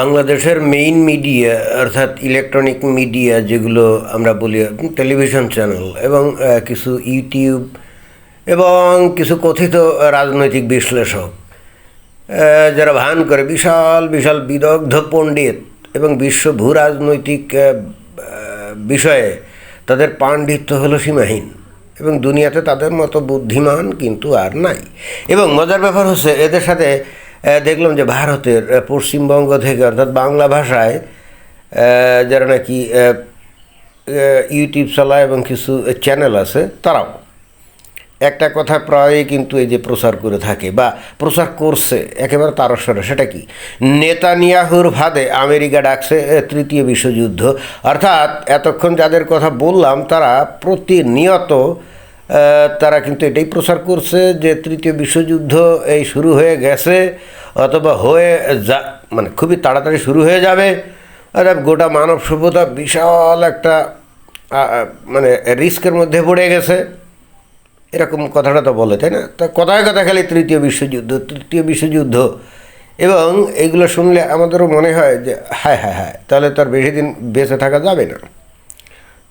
বাংলাদেশের main media অর্থাৎ electronic media যেগুলো আমরা বলি টেলিভিশন চ্যানেল এবং কিছু ইউটিউব এবং কিছু কথিত রাজনৈতিক বিশ্লেষক যারা ভান করে বিশাল বিশাল বিদগ্ধ পণ্ডিত এবং বিশ্ব ভূ রাজনৈতিক বিষয়ে তাদের পাণ্ডিত্য হলো সীমাহীন এবং দুনিয়াতে তাদের মতো বুদ্ধিমান কিন্তু আর নাই। এবং মজার ব্যাপার হচ্ছে, এদের সাথে দেখলাম যে ভারতের পশ্চিমবঙ্গ থেকে, অর্থাৎ বাংলা ভাষায় যারা নাকি ইউটিউব চালায় এবং কিছু চ্যানেল আছে, তারাও। একটা কথা প্রায়ই কিন্তু এই যে প্রচার করে থাকে বা প্রচার করছে, একেবারে তারস্বরে, সেটা কি? নেতানিয়াহুর ভাদে আমেরিকা ডাকছে তৃতীয় বিশ্বযুদ্ধ। অর্থাৎ এতক্ষণ যাদের কথা বললাম, তারা প্রতিনিয়ত তারা কিন্তু এটাই প্রচার করছে যে তৃতীয় বিশ্বযুদ্ধ এই শুরু হয়ে গেছে অথবা হয়ে যা মানে খুবই তাড়াতাড়ি শুরু হয়ে যাবে। আর গোটা মানব সভ্যতা বিশাল একটা মানে রিস্কের মধ্যে পড়ে গেছে। এরকম কথাটা তো বলে, তাই না? তা কথায় কথা খালি তৃতীয় বিশ্বযুদ্ধ তৃতীয় বিশ্বযুদ্ধ। এবং এইগুলো শুনলে আমাদেরও মনে হয় যে, হায় হায় হায়, তাহলে তার বেশি দিন বেঁচে থাকা যাবে না।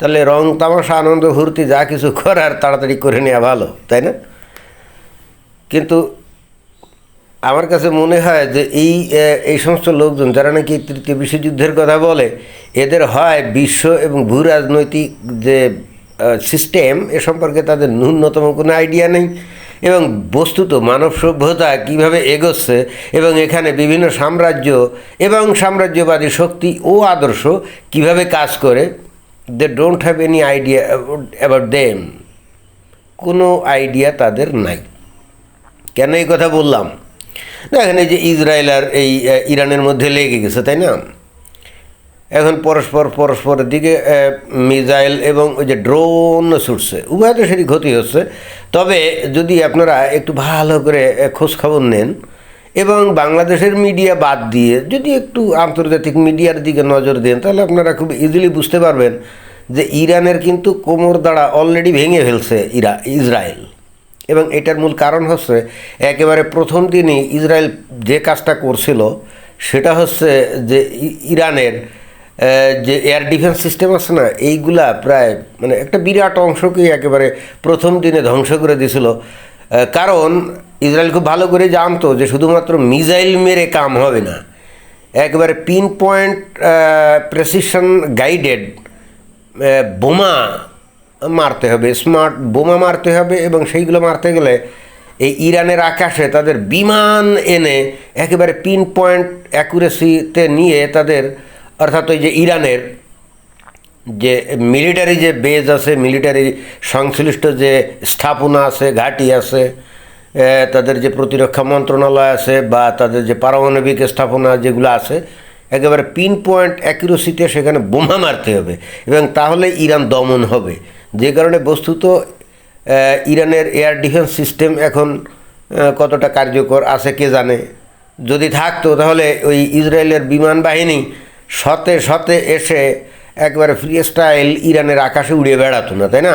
তাহলে রং, তামাশা, আনন্দ, ফুর্তি, যা কিছু করার তাড়াতাড়ি করে নেওয়া ভালো, তাই না? কিন্তু আমার কাছে মনে হয় যে এই এই সমস্ত লোকজন যারা নাকি তৃতীয় বিশ্বযুদ্ধের কথা বলে, এদের হয় বিশ্ব এবং ভূ রাজনৈতিক যে সিস্টেম এ সম্পর্কে তাদের ন্যূনতম কোনো আইডিয়া নেই। এবং বস্তুত মানব সভ্যতা কীভাবে এগোচ্ছে এবং এখানে বিভিন্ন সাম্রাজ্য এবং সাম্রাজ্যবাদী শক্তি ও আদর্শ কীভাবে কাজ করে they don't have any idea about them কোনো আইডিয়া তাদের নাই। কেন এই কথা বললাম? দেখেন এই যে ইসরায়েল আর এই ইরানের মধ্যে লেগে গেছে তাই না? এখন পরস্পর পরস্পরের দিকে মিজাইল এবং ওই যে ড্রোন ছুটছে। উভয় দেশেরই ক্ষতি হচ্ছে। তবে যদি আপনারা একটু ভালো করে আহ, খোঁজ খবর নেন এবং বাংলাদেশের মিডিয়া বাদ দিয়ে যদি একটু আন্তর্জাতিক মিডিয়ার দিকে নজর দেন, তাহলে আপনারা খুব ইজিলি বুঝতে পারবেন যে ইরানের কিন্তু কোমর দ্বারা অলরেডি ভেঙে ফেলছে ইরা, ইসরায়েল। এবং এটার মূল কারণ হচ্ছে একেবারে প্রথম দিনই ইসরায়েল যে কাজটা করছিল, সেটা হচ্ছে যে ইরানের যে এয়ার ডিফেন্স সিস্টেম আছে না, এইগুলা প্রায় মানে একটা বিরাট অংশকেই একেবারে প্রথম দিনে ধ্বংস করে দিয়েছিল কারণ ইসরায়েল খুব ভালো করে জানতো যে শুধুমাত্র মিসাইল মেরে কাম হবে না। একবারে পিন পয়েন্ট প্রেসিশন গাইডেড বোমা মারতে হবে স্মার্ট বোমা মারতে হবে এবং সেইগুলো মারতে গেলে এই ইরানের আকাশে তাদের বিমান এনে একেবারে পিন পয়েন্ট অ্যাকুরেসিতে নিয়ে তাদের, অর্থাৎ ওই যে ইরানের যে মিলিটারি যে বেজ আছে মিলিটারি সংশ্লিষ্ট যে স্থাপনা আছে, ঘাঁটি আছে তাদের যে প্রতিরক্ষা মন্ত্রণালয় আছে বা তাদের যে পারমাণবিক স্থাপনা যেগুলো আছে, একেবারে পিন পয়েন্ট অ্যাকুরেসিতে সেখানে বোমা মারতে হবে এবং তাহলে ইরান দমন হবে। যে কারণে বস্তুত ইরানের এয়ার ডিফেন্স সিস্টেম এখন কতটা কার্যকর আছে কে জানে? যদি থাকতো তাহলে ওই ইসরায়েলের বিমান বাহিনী শতে শতে এসে একবারে ফ্রি স্টাইল ইরানের আকাশে উড়িয়ে বেড়াতো না, তাই না?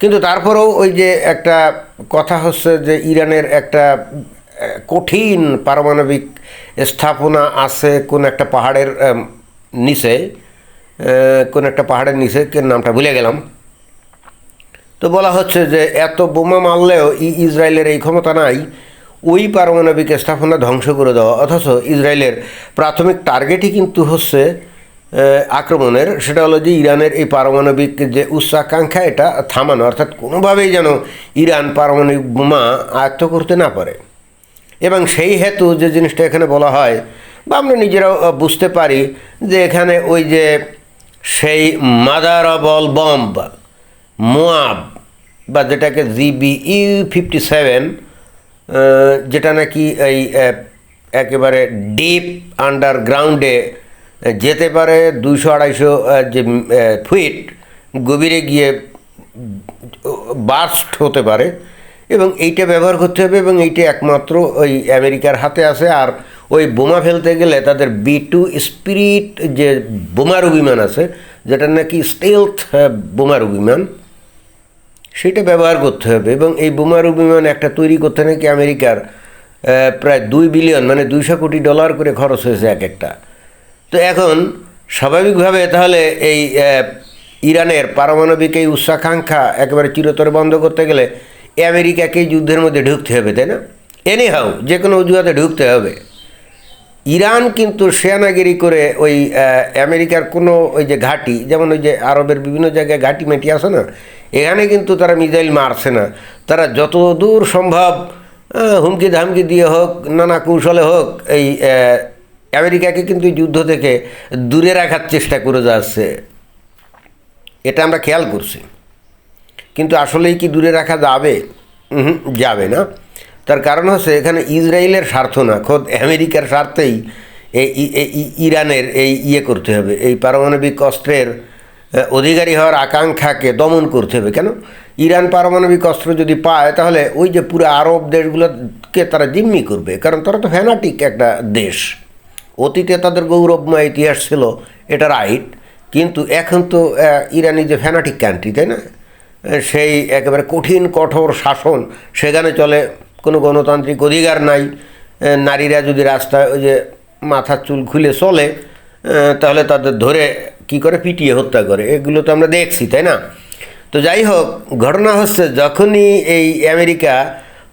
কিন্তু তারপরেও ওই যে একটা কথা হচ্ছে যে ইরানের একটা কঠিন পারমাণবিক স্থাপনা আছে কোন একটা পাহাড়ের নিচে কোন একটা পাহাড়ের নিচে নামটা ভুলে গেলাম। তো বলা হচ্ছে যে এত বোমা মারলেও ইসরায়েলের এই ক্ষমতা নাই, ওই পারমাণবিক স্থাপনা ধ্বংস করে দেওয়া। অথচ ইসরায়েলের প্রাথমিক টার্গেটই কিন্তু হচ্ছে আক্রমণের, সেটা হলো যে ইরানের এই পারমাণবিক যে উচ্চাকাঙ্ক্ষা, এটা থামানো, অর্থাৎ কোনোভাবেই যেন ইরান পারমাণবিক বোমা আয়ত্ত করতে না পারে। এবং সেই হেতু যে জিনিসটা এখানে বলা হয়, বা আমরা নিজেরাও বুঝতে পারি যে এখানে ওই যে সেই mother of all bomb, MOAB, বা যেটাকে জিবি ইউ ফিফটি সেভেন যেটা নাকি এই একেবারে ডিপ আন্ডারগ্রাউন্ডে যেতে পারে দুইশো আড়াইশো যে ফিট গভীরে গিয়ে বাস্ট হতে পারে এবং এইটা ব্যবহার করতে হবে এবং এইটা একমাত্র ওই আমেরিকার হাতে আছে আর ওই বোমা ফেলতে গেলে তাদের বি টু স্পিরিট যে বোমারু বিমান আছে যেটা নাকি স্টেলথ বোমারু বিমান সেটা ব্যবহার করতে হবে এবং এই বোমারু বিমান একটা তৈরি করতে নাকি আমেরিকার প্রায় দুই বিলিয়ন মানে দুইশো কোটি ডলার করে খরচ হয়েছে এক একটা। তো এখন স্বাভাবিকভাবে তাহলে এই ইরানের পারমাণবিক এই উচ্চাকাঙ্ক্ষা একেবারে চিরতরে বন্ধ করতে গেলে আমেরিকাকেই যুদ্ধের মধ্যে ঢুকতে হবে, তাই না? এনি হাউ যে কোনো অজুহাতে ঢুকতে হবে। ইরান কিন্তু সেনাগিরি করে ওই আমেরিকার কোনো ওই যে ঘাঁটি, যেমন ওই যে আরবের বিভিন্ন জায়গায় ঘাঁটি মেটি আছে না, এখানে কিন্তু তারা মিসাইল মারছে না। তারা যত দূর সম্ভব হুমকি ধামকি দিয়ে হোক, নানা কৌশলে হোক, এই আমেরিকাকে কিন্তু যুদ্ধ থেকে দূরে রাখার চেষ্টা করে যাচ্ছে। এটা আমরা খেয়াল করছি। কিন্তু আসলেই কি দূরে রাখা যাবে? যাবে না। তার কারণ হচ্ছে এখানে ইসরায়েলের স্বার্থ না। খোদ আমেরিকার স্বার্থেই এই ইরানের এই ইয়ে করতে হবে। এই পারমাণবিক অস্ত্রের অধিকারী হওয়ার আকাঙ্ক্ষাকে দমন করতে হবে। কেন? ইরান পারমাণবিক অস্ত্র যদি পায়, তাহলে ওই যে পুরো আরব দেশগুলোকে তারা জিম্মি করবে। কারণ তারা তো ফ্যানাটিক একটা দেশ। অতীতে তাদের গৌরবময় ইতিহাস ছিল, এটা রাইট কিন্তু এখন তো ইরানি যে ফ্যানাটিক কান্ট্রি তাই না? সেই একেবারে কঠিন, কঠোর শাসন, সেখানে চলে, কোনো গণতান্ত্রিক অধিকার নাই নারীরা যদি রাস্তায় ওই যে মাথার চুল খুলে চলে তাহলে তাদের ধরে কি করে? পিটিয়ে হত্যা করে, এগুলো তো আমরা দেখছি, তাই না? তো যাই হোক, ঘটনা হচ্ছে যখনই এই আমেরিকা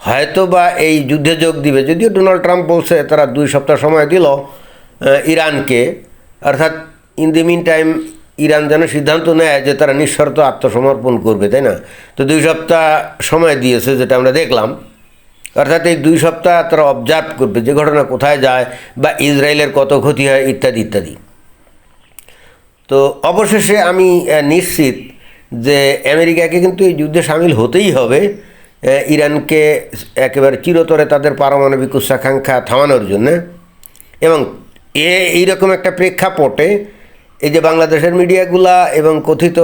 হয়তো বা এই যুদ্ধে যোগ দিবে, যদিও ডোনাল্ড ট্রাম্প বলছে, তারা দুই সপ্তাহ সময় দিল ইরানকে, অর্থাৎ in the meantime Iran যেন সিদ্ধান্ত নেয় যে তারা নিঃশর্ত আত্মসমর্পণ করবে, তাই না? তো দুই সপ্তাহ সময় দিয়েছে যেটা আমরা দেখলাম। অর্থাৎ এই দুই সপ্তাহ তারা অবজার্ভ করবে যে ঘটনা কোথায় যায় বা ইসরায়েলের কত ক্ষতি হয়, ইত্যাদি ইত্যাদি। তো অবশেষে আমি নিশ্চিত যে আমেরিকাকে কিন্তু এই যুদ্ধে সামিল হতেই হবে। ইরানকে একেবারে চিরতরে তাদের পারমাণবিক উচ্চাকাঙ্ক্ষা থামানোর জন্য এবং এ এইরকম একটা প্রেক্ষাপটে এই যে বাংলাদেশের মিডিয়াগুলা এবং কথিত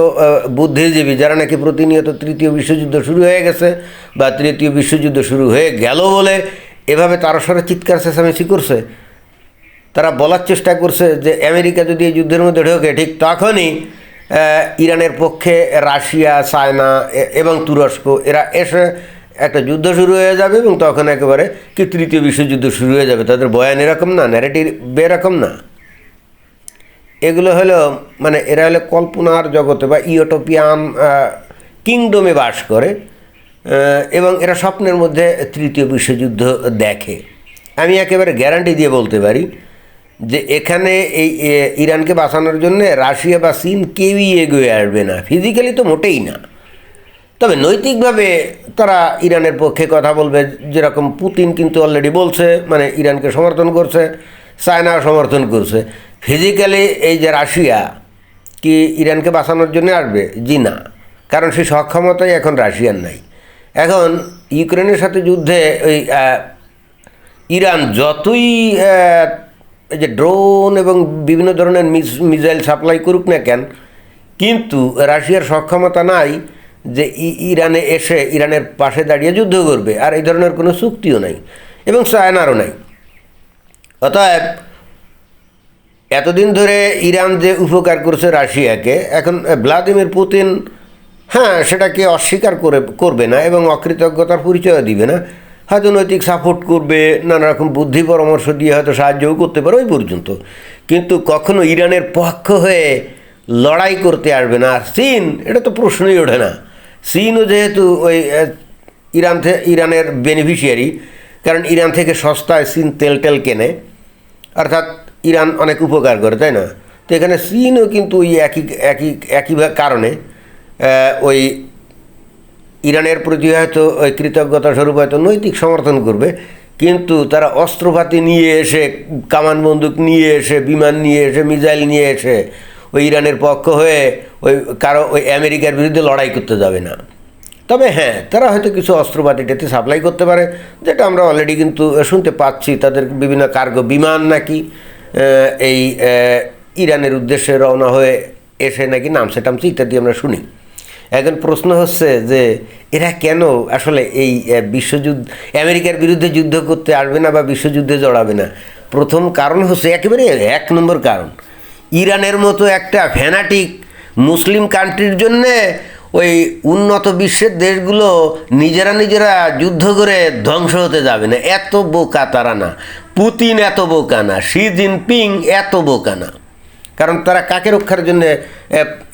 বুদ্ধিজীবী যারা নাকি প্রতিনিয়ত তৃতীয় বিশ্বযুদ্ধ শুরু হয়ে গেছে বা তৃতীয় বিশ্বযুদ্ধ শুরু হয়ে গেল বলে এভাবে তারস্বরে চিৎকার চেঁচামেচি করছে, তারা বলার চেষ্টা করছে যে আমেরিকা যদি এই যুদ্ধের মধ্যে ঢোকে, ঠিক তখনই ইরানের পক্ষে রাশিয়া, চায়না এবং তুরস্ক, এরা এসে একটা যুদ্ধ শুরু হয়ে যাবে এবং তখন একেবারে কি তৃতীয় বিশ্বযুদ্ধ শুরু হয়ে যাবে? তাদের বয়ান এরকম না? ন্যারেটিভ এরকম না? এগুলো হলো মানে এরা হলো কল্পনার জগতে বা ইউটোপিয়ান কিংডমে বাস করে এবং এরা স্বপ্নের মধ্যে তৃতীয় বিশ্বযুদ্ধ দেখে। আমি একেবারে গ্যারান্টি দিয়ে বলতে পারি যে এখানে এই ইরানকে বাঁচানোর জন্য রাশিয়া বা চীন কেউই এগিয়ে আসবে না। ফিজিক্যালি তো মোটেই না। তবে নৈতিকভাবে তারা ইরানের পক্ষে কথা বলবে। যেরকম পুতিন কিন্তু অলরেডি বলছে মানে ইরানকে সমর্থন করছে চায়না সমর্থন করছে। ফিজিক্যালি এই যে রাশিয়া, কি ইরানকে বাঁচানোর জন্য আসবে? জি না। কারণ সেই সক্ষমতাই এখন রাশিয়ার নাই। এখন ইউক্রেনের সাথে যুদ্ধে ওই ইরান যতই এই যে ড্রোন এবং বিভিন্ন ধরনের মিস- মিসাইল সাপ্লাই করুক না কেন, কিন্তু রাশিয়ার সক্ষমতা নাই। যে ইরানে এসে ইরানের পাশে দাঁড়িয়ে যুদ্ধ করবে, আর এই ধরনের কোনো চুক্তিও নাই এবং চায়নারও নাই। অতএব এতদিন ধরে ইরান যে উপকার করছে রাশিয়াকে, এখন ভ্লাদিমির পুতিন হ্যাঁ সেটাকে অস্বীকার করে, করবে না এবং অকৃতজ্ঞতার পরিচয় দিবে না। হয়তো নৈতিক সাপোর্ট করবে, নানা রকম বুদ্ধি পরামর্শ দিয়ে হয়তো সাহায্যও করতে পারে ওই পর্যন্ত। কিন্তু কখনো ইরানের পক্ষ হয়ে লড়াই করতে আসবে না। আর চীন, এটা তো প্রশ্নই ওঠে না। চীনও যেহেতু ওই ইরান ইরানের বেনিফিশিয়ারি কারণ ইরান থেকে সস্তায় চীন তেল টেল কেনে, অর্থাৎ ইরান অনেক উপকার করে, তাই না? তো এখানে চীনও কিন্তু ওই একই একই একই কারণে ওই ইরানের প্রতি হয়তো ওই কৃতজ্ঞতা স্বরূপ হয়তো নৈতিক সমর্থন করবে, কিন্তু তারা অস্ত্রপাতি নিয়ে এসে, কামান বন্দুক নিয়ে এসে, বিমান নিয়ে এসে, মিসাইল নিয়ে এসে, ওই ইরানের পক্ষ হয়ে ওই কারও ওই আমেরিকার বিরুদ্ধে লড়াই করতে যাবে না। তবে হ্যাঁ তারা হয়তো কিছু অস্ত্রপাতি টেতে সাপ্লাই করতে পারে, যেটা আমরা অলরেডি কিন্তু শুনতে পাচ্ছি। তাদের বিভিন্ন কার্গো বিমান নাকি এই ইরানের উদ্দেশ্যে রওনা হয়ে এসে নাকি নামছে টামছে ইত্যাদি আমরা শুনি। এখন প্রশ্ন হচ্ছে যে, এরা কেন আসলে এই বিশ্বযুদ্ধ, আমেরিকার বিরুদ্ধে যুদ্ধ করতে আসবে না বা বিশ্বযুদ্ধে জড়াবে না? প্রথম কারণ হচ্ছে একেবারে এক নম্বর কারণ। ইরানের মতো একটা ফ্যানাটিক মুসলিম কান্ট্রির জন্যে ওই উন্নত বিশ্বের দেশগুলো নিজেরা নিজেরা যুদ্ধ করে ধ্বংস হতে যাবে না। এত বোকা তারা না। পুতিন এত বোকা না। শি জিনপিং এত বোকা না। কারণ তারা কাকে রক্ষার জন্য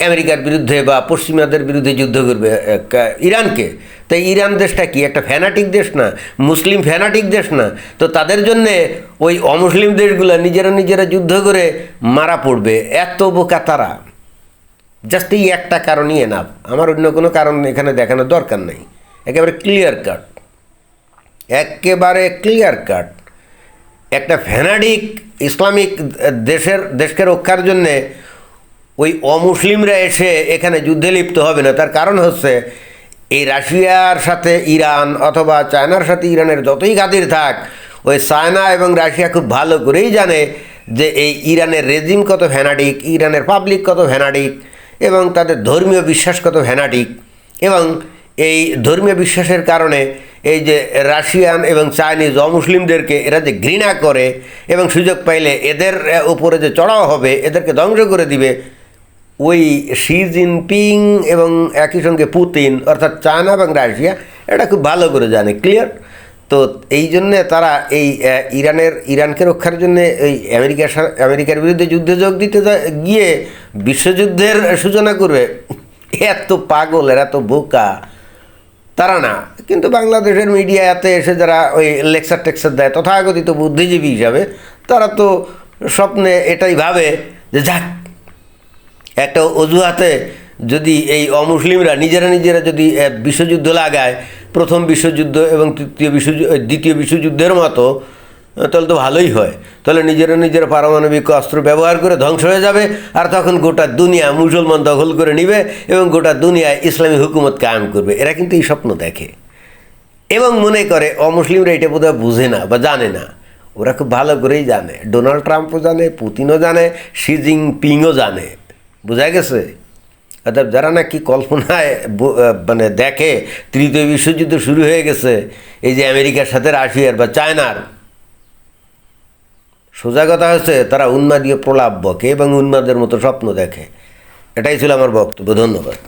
আমেরিকার বিরুদ্ধে বা পশ্চিমাদের বিরুদ্ধে যুদ্ধ করবে? ইরানকে। তাই ইরান দেশটা কি? একটা ফ্যানাটিক দেশ না? মুসলিম ফ্যানাটিক দেশ না? তো তাদের জন্যে ওই অমুসলিম দেশগুলো নিজেরা নিজেরা যুদ্ধ করে মারা পড়বে। এত বোকা তারা। জাস্ট এই একটা কারণই এনাফ আমার অন্য কোনো কারণ এখানে দেখানোর দরকার নেই। একেবারে ক্লিয়ার কাট একেবারে ক্লিয়ার কাট একটা ফ্যানাডিক ইসলামিক দেশের, দেশকে রক্ষার জন্যে ওই অমুসলিমরা এসে এখানে যুদ্ধে লিপ্ত হবে না। তার কারণ হচ্ছে এই রাশিয়ার সাথে ইরান অথবা চায়নার সাথে ইরানের যতই খাতির থাক, ওই চায়না এবং রাশিয়া খুব ভালো করেই জানে যে এই ইরানের রেজিম কত ফ্যানাডিক ইরানের পাবলিক কত ফ্যানাডিক এবং তাদের ধর্মীয় বিশ্বাসগত ফ্যানাটিক এবং এই ধর্মীয় বিশ্বাসের কারণে এই যে রাশিয়ান এবং চাইনিজ অমুসলিমদেরকে এরা যে ঘৃণা করে এবং সুযোগ পাইলে এদের উপরে যে চড়াও হবে, এদেরকে ধ্বংস করে দিবে, ওই শি জিনপিং এবং একই সঙ্গে পুতিন, অর্থাৎ চায়না এবং রাশিয়া, এটা খুব ভালো করে জানে, ক্লিয়ার? তো এই জন্যে তারা এই ইরানের, ইরানকে রক্ষার জন্যে এই আমেরিকার আমেরিকার বিরুদ্ধে যুদ্ধে যোগ দিতে গিয়ে বিশ্বযুদ্ধের সূচনা করবে। এত পাগল, এরা তো বোকা। তারা না, কিন্তু বাংলাদেশের মিডিয়াতে এসে যারা ওই লেকচার টেকচার দেয়, তথাকথিত বুদ্ধিজীবী হিসাবে, তারা তো স্বপ্নে এটাই ভাবে যে যাক, একটা অজুহাতে যদি এই অমুসলিমরা নিজেরা নিজেরা যদি বিশ্বযুদ্ধ লাগায় প্রথম বিশ্বযুদ্ধ এবং তৃতীয় বিশ্বযুদ্ধ দ্বিতীয় বিশ্বযুদ্ধের মতো তাহলে তো ভালোই হয়। তাহলে নিজেরা নিজের পারমাণবিক অস্ত্র ব্যবহার করে ধ্বংস হয়ে যাবে, আর তখন গোটা দুনিয়া মুসলমান দখল করে নিবে এবং গোটা দুনিয়ায় ইসলামী হুকুমত কায়েম করবে। এরা কিন্তু এই স্বপ্ন দেখে। এবং মনে করে অমুসলিমরা এটা বোধহয় বুঝে না বা জানে না। ওরা খুব ভালো করেই জানে। ডোনাল্ড ট্রাম্পও জানে, পুতিনও জানে, শি জিনপিংও জানে। বোঝা গেছে? অর্থাৎ যারা নাকি কল্পনায় মানে দেখে তৃতীয় বিশ্বযুদ্ধ শুরু হয়ে গেছে, এই যে আমেরিকার সাথে রাশিয়ার বা চায়নার, সোজা কথা হচ্ছে তারা উন্মাদীয় প্রলাপ বকে এবং উন্মাদের মতো স্বপ্ন দেখে। এটাই ছিল আমার বক্তব্য, ধন্যবাদ।